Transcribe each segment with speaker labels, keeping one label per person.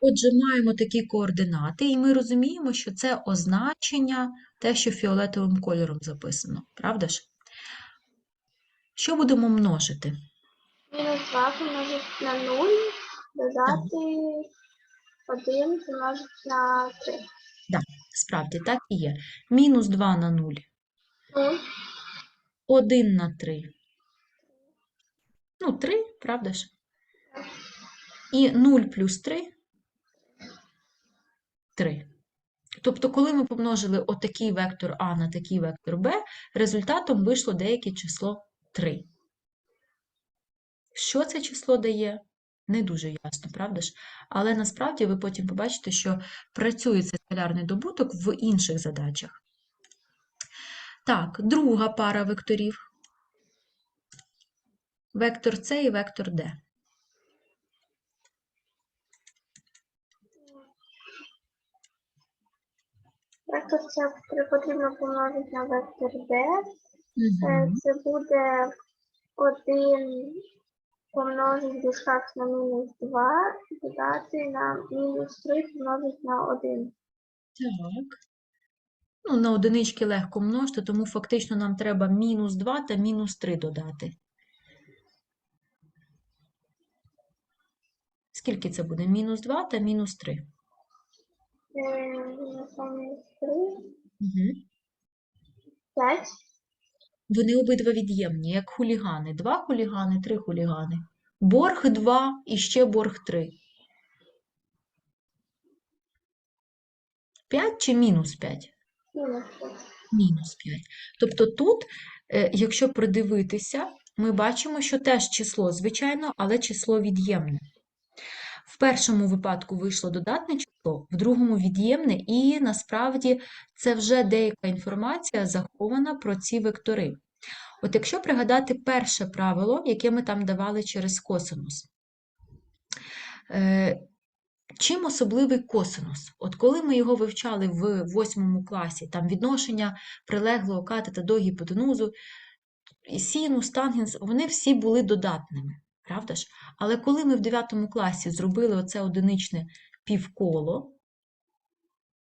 Speaker 1: Отже, маємо такі координати, і ми розуміємо, що це означення, те, що фіолетовим кольором записано. Правда ж? Що будемо множити?
Speaker 2: Мінус 2 помножити на 0, додати 1 помножити на 3.
Speaker 1: Так, Справді, так і є. Мінус 2 на 0.
Speaker 2: 0,
Speaker 1: 1 на 3. Ну, 3, правда ж? І 0 плюс 3 – 3. Тобто, коли ми помножили отакий вектор А на такий вектор Б, результатом вийшло деяке число 3. Що це число дає? Не дуже ясно, правда ж? Але насправді ви потім побачите, що працює цей скалярний добуток в інших задачах. Так, друга пара векторів. Вектор С і вектор Д.
Speaker 2: Вектор це потрібно помножити на вектор D. Е, Це буде 1 помножити в дужках на мінус 2, додати на мінус 3 помножити на 1.
Speaker 1: Так. Ну, на одинички легко множити, тому фактично нам треба мінус 2 та мінус 3 додати. Скільки це буде? Мінус 2 та мінус 3.
Speaker 2: Е, Мінус на мінус 3,
Speaker 1: Угу.
Speaker 2: 5.
Speaker 1: Вони обидва від'ємні, як хулігани. Два хулігани, три хулігани. Борг 2 і ще борг 3. 5 чи мінус 5?
Speaker 2: Мінус 5.
Speaker 1: Мінус 5. Тобто тут, е, якщо придивитися, ми бачимо, що теж число, звичайно, але число від'ємне. В першому випадку вийшло додатне число, в другому від'ємне, і насправді це вже деяка інформація захована про ці вектори. От якщо пригадати перше правило, яке ми там давали через косинус. Е, Чим особливий косинус? От коли ми його вивчали в восьмому класі, там відношення прилеглого катета до гіпотенузу, і синус, тангенс, вони всі були додатними, правда ж? Але коли ми в 9 класі зробили оце одиничне півколо,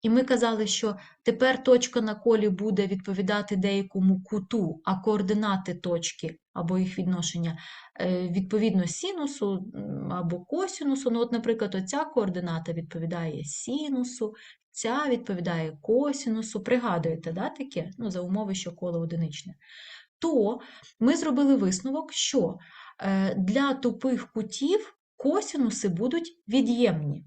Speaker 1: і ми казали, що тепер точка на колі буде відповідати деякому куту, а координати точки або їх відношення е, відповідно синусу або косінусу. Ну, от, наприклад, оця координата відповідає синусу, ця відповідає косінусу. Пригадуєте, да, таке? Ну, за умови, що коло одиничне. То ми зробили висновок, що для тупих кутів косінуси будуть від'ємні.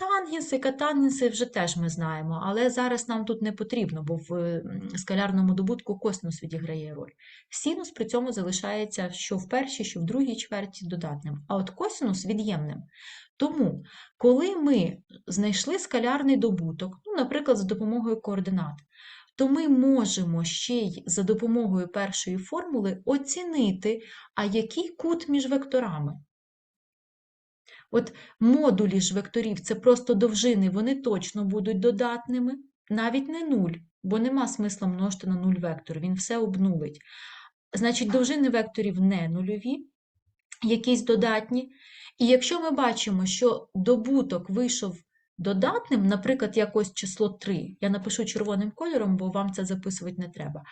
Speaker 1: Тангенси, катангенси вже теж ми знаємо, але зараз нам тут не потрібно, бо в скалярному добутку косинус відіграє роль. Синус при цьому залишається що в першій, що в другій чверті додатним, а от косинус від'ємним. Тому, коли ми знайшли скалярний добуток, ну, наприклад, за допомогою координат, то ми можемо ще й за допомогою першої формули оцінити, а який кут між векторами. От модулі ж векторів це просто довжини, вони точно будуть додатними, навіть не нуль, бо нема смисла множити на нуль вектор, він все обнулить. Значить, довжини векторів не нульові, якісь додатні. І якщо ми бачимо, що добуток вийшов додатним, наприклад, якось число 3, я напишу червоним кольором, бо вам це записувати не треба.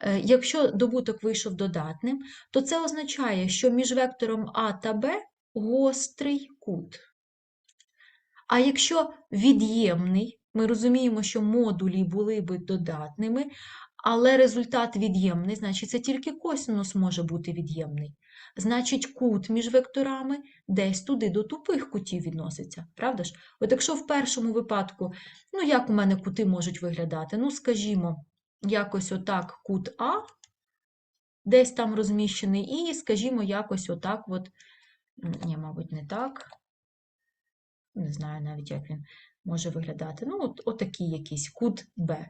Speaker 1: Е, Якщо добуток вийшов додатним, то це означає, що між вектором А та Б гострий кут. А якщо від'ємний, ми розуміємо, що модулі були би додатними, але результат від'ємний, значить це тільки косинус може бути від'ємний. Значить, кут між векторами десь туди до тупих кутів відноситься, правда ж? От якщо в першому випадку, ну як у мене кути можуть виглядати? Ну, скажімо, якось отак кут А, десь там розміщений, і, скажімо, якось отак от Ні, мабуть, не так. Не знаю навіть, як він може виглядати. Ну, от, отакий якийсь кут Б,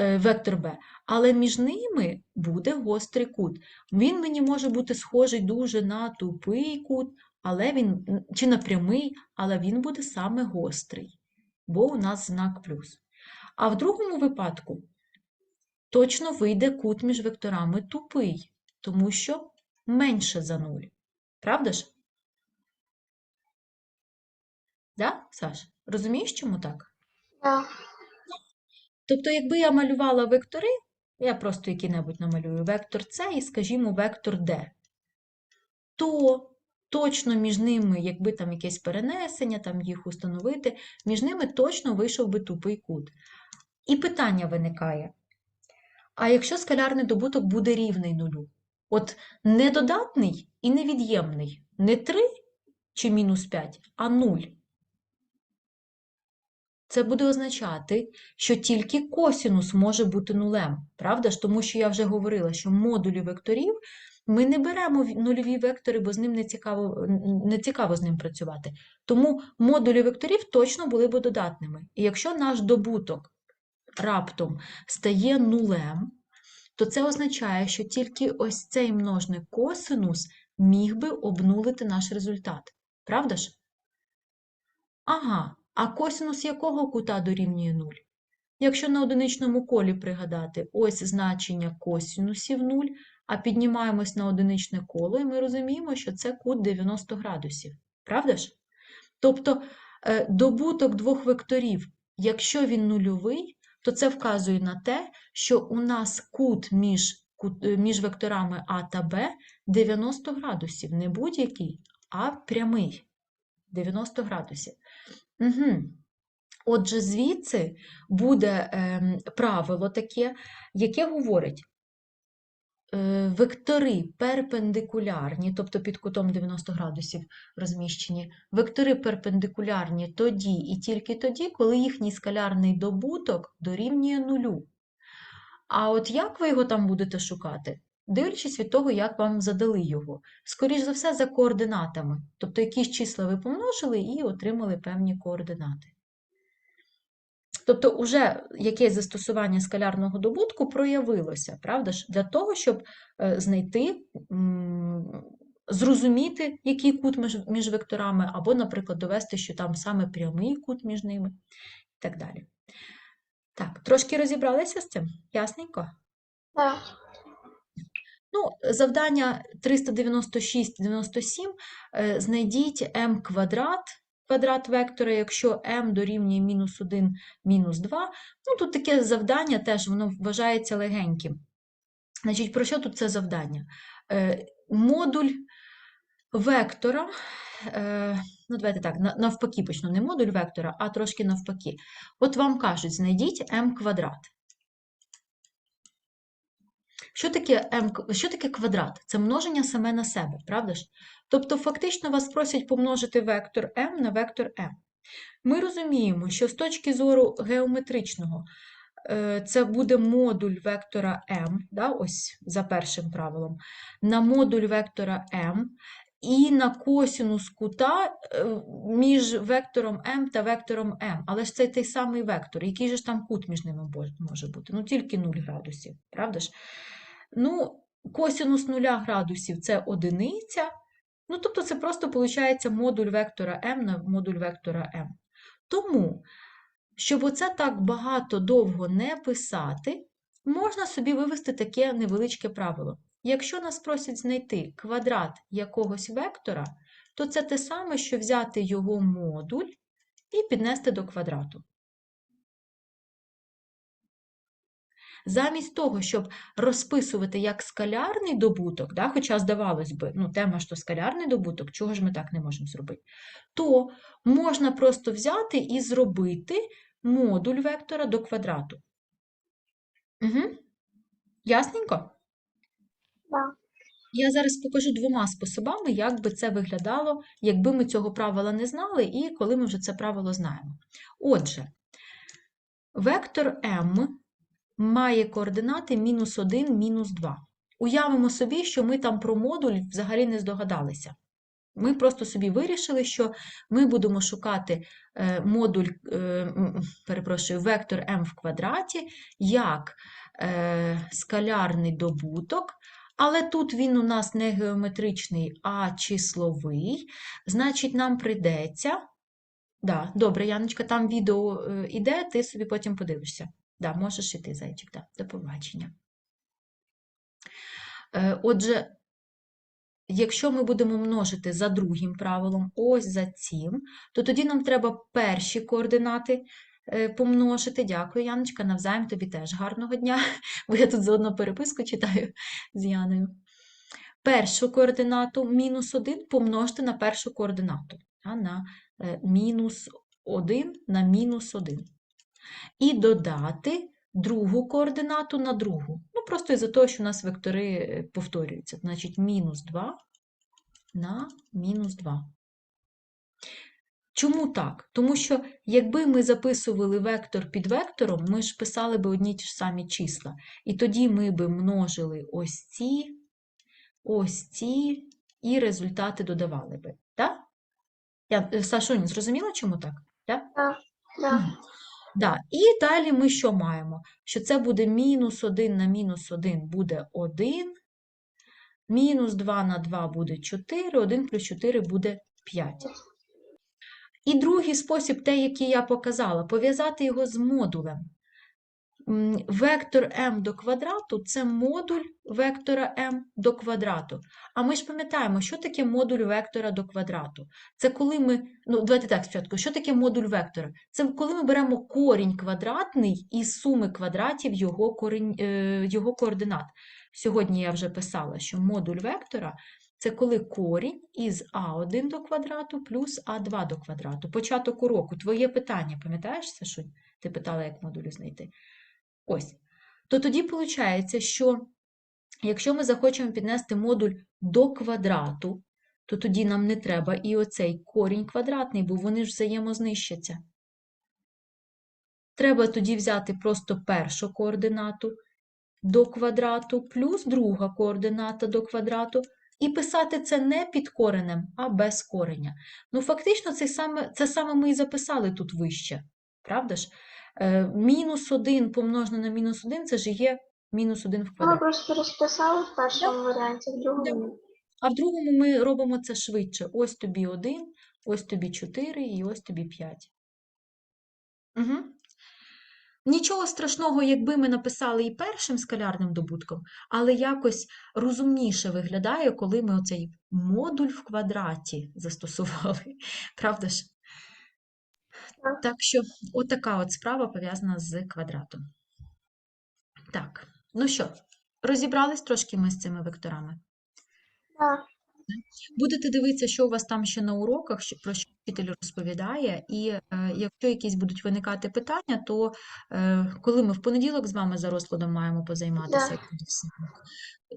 Speaker 1: вектор Б. Але між ними буде гострий кут. Він мені може бути схожий дуже на тупий кут, але він, чи на прямий, але він буде саме гострий, бо у нас знак плюс. А в другому випадку точно вийде кут між векторами тупий, тому що менше за 0. Правда ж? Да, Саш? Розумієш, чому так?
Speaker 2: Да.
Speaker 1: Тобто, якби я малювала вектори, я просто який-небудь намалюю вектор С і, скажімо, вектор D, то точно між ними, якби там якесь перенесення, там їх установити, між ними точно вийшов би тупий кут. І питання виникає: а якщо скалярний добуток буде рівний нулю? От не додатний і невід'ємний, не 3 чи мінус 5, а 0. Це буде означати, що тільки косінус може бути нулем, правда ж? Тому що я вже говорила, що модулі векторів ми не беремо нульові вектори, бо з ним не цікаво, не цікаво з ним працювати. Тому модулі векторів точно були б додатними. І якщо наш добуток раптом стає нулем, то це означає, що тільки ось цей множник косинус міг би обнулити наш результат. Правда ж? Ага, а косинус якого кута дорівнює 0? Якщо на одиничному колі пригадати, ось значення косинусів 0, а піднімаємось на одиничне коло, і ми розуміємо, що це кут 90 градусів. Правда ж? Тобто е, добуток двох векторів, якщо він нульовий, то це вказує на те, що у нас кут між, е, між векторами А та Б 90 градусів, не будь-який, а прямий. 90 градусів. Угу. Отже, звідси буде ем, правило таке, яке говорить, е, вектори перпендикулярні, тобто під кутом 90 градусів розміщені, вектори перпендикулярні тоді і тільки тоді, коли їхній скалярний добуток дорівнює нулю. А от як ви його там будете шукати? Дивлячись від того, як вам задали його. Скоріш за все, за координатами. Тобто якісь числа ви помножили і отримали певні координати. Тобто, уже якесь застосування скалярного добутку проявилося, правда ж, для того, щоб е, знайти, зрозуміти, який кут між, векторами, або, наприклад, довести, що там саме прямий кут між ними, і так далі. Так, трошки розібралися з цим? Ясненько?
Speaker 2: Да.
Speaker 1: Ну, завдання 396-97. е, Знайдіть m квадрат, квадрат вектора, якщо m дорівнює мінус 1, мінус 2. Ну, тут таке завдання теж, воно вважається легеньким. Значить, про що тут це завдання? Е, Модуль вектора, е, ну, давайте так, навпаки почну, не модуль вектора, а трошки навпаки. От вам кажуть, знайдіть m квадрат. Що таке m, що таке квадрат? Це множення саме на себе, правда ж? Тобто, фактично вас просять помножити вектор m на вектор m. Ми розуміємо, що з точки зору геометричного е, це буде модуль вектора m, да, ось за першим правилом, на модуль вектора m і на косінус кута е, між вектором m та вектором m. Але ж це той самий вектор. Який же ж там кут між ними може бути? Ну, тільки 0 градусів, правда ж? Ну, косінус 0 градусів це одиниця. Ну, тобто це просто виходить модуль вектора m на модуль вектора m. Тому, щоб оце так багато довго не писати, можна собі вивести таке невеличке правило. Якщо нас просять знайти квадрат якогось вектора, то це те саме, що взяти його модуль і піднести до квадрату. Замість того, щоб розписувати як скалярний добуток, да, хоча, здавалось би, ну, тема ж то скалярний добуток, чого ж ми так не можемо зробити, то можна просто взяти і зробити модуль вектора до квадрату. Угу. Ясненько? Я зараз покажу двома способами, як би це виглядало, якби ми цього правила не знали, і коли ми вже це правило знаємо. Отже, вектор m має координати мінус 1, мінус 2. Уявимо собі, що ми там про модуль взагалі не здогадалися. Ми просто собі вирішили, що ми будемо шукати е, модуль, е, перепрошую, вектор m в квадраті як е, скалярний добуток, але тут він у нас не геометричний, а числовий. Значить, нам прийдеться. Да, добре, Яночка, там відео е, іде, ти собі потім подивишся. Да, можеш іти, зайчик, да. До побачення. Е, Отже, якщо ми будемо множити за другим правилом, ось за цим, то тоді нам треба перші координати е, помножити. Дякую, Яночка, навзаєм тобі теж гарного дня, бо я тут заодно переписку читаю з Яною. Першу координату мінус 1 помножити на першу координату, а, на е, мінус 1 на мінус 1. І додати другу координату на другу. Ну, просто із-за того, що у нас вектори е, повторюються. Значить, мінус 2 на мінус 2. Чому так? Тому що якби ми записували вектор під вектором, ми ж писали би одні ті ж самі числа. І тоді ми би множили ось ці, ось ці, і результати додавали би. Так? Я, е, Сашунь, зрозуміла, чому так? Так?
Speaker 2: Да.
Speaker 1: Мгм. Да. І далі ми що маємо? Що це буде мінус 1 на мінус 1 буде 1, мінус 2 на 2 буде 4, 1 плюс 4 буде 5. І другий спосіб, те, який я показала, пов'язати його з модулем. Вектор m до квадрату – це модуль вектора m до квадрату. А ми ж пам'ятаємо, що таке модуль вектора до квадрату. Це коли ми, ну давайте так спочатку, що таке модуль вектора? Це коли ми беремо корінь квадратний із суми квадратів його, корінь, е, його координат. Сьогодні я вже писала, що модуль вектора – це коли корінь із а1 до квадрату плюс а2 до квадрату. Початок уроку. Твоє питання, пам'ятаєш, Сашунь? Ти питала, як модулю знайти. Ось. То тоді виходить, що якщо ми захочемо піднести модуль до квадрату, то тоді нам не треба і оцей корінь квадратний, бо вони ж взаємознищаться. Треба тоді взяти просто першу координату до квадрату плюс друга координата до квадрату і писати це не під коренем, а без кореня. Ну, фактично, це саме, це саме ми і записали тут вище. Правда ж? Е, мінус 1 помножене на мінус 1 це ж є мінус 1 в
Speaker 2: Ми
Speaker 1: квадраті.
Speaker 2: просто розписали в першому варіанті, в другому.
Speaker 1: А в другому ми робимо це швидше. Ось тобі 1, ось тобі 4 і ось тобі 5. Угу. Нічого страшного, якби ми написали і першим скалярним добутком, але якось розумніше виглядає, коли ми оцей модуль в квадраті застосували. Правда ж?
Speaker 2: Так.
Speaker 1: Так що, отака от справа пов'язана з квадратом. Так, ну що, розібрались трошки ми з цими векторами?
Speaker 2: Так.
Speaker 1: Будете дивитися, що у вас там ще на уроках, про що вчитель розповідає, і е, якщо якісь будуть виникати питання, то е, коли ми в понеділок з вами за розкладом маємо позайматися,
Speaker 2: Да.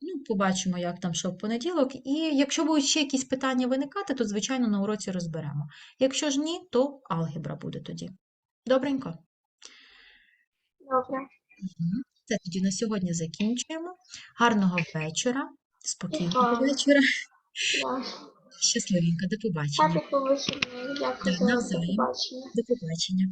Speaker 1: ну, побачимо, як там що в понеділок. І якщо будуть ще якісь питання виникати, то, звичайно, на уроці розберемо. Якщо ж ні, то алгебра буде тоді. Добренько.
Speaker 2: Добре.
Speaker 1: Це тоді на сьогодні закінчуємо. Гарного вечора, спокійного вечора, Щасливенько, до побачення.
Speaker 2: Дякую
Speaker 1: навзаєм.
Speaker 2: побачення.
Speaker 1: До побачення.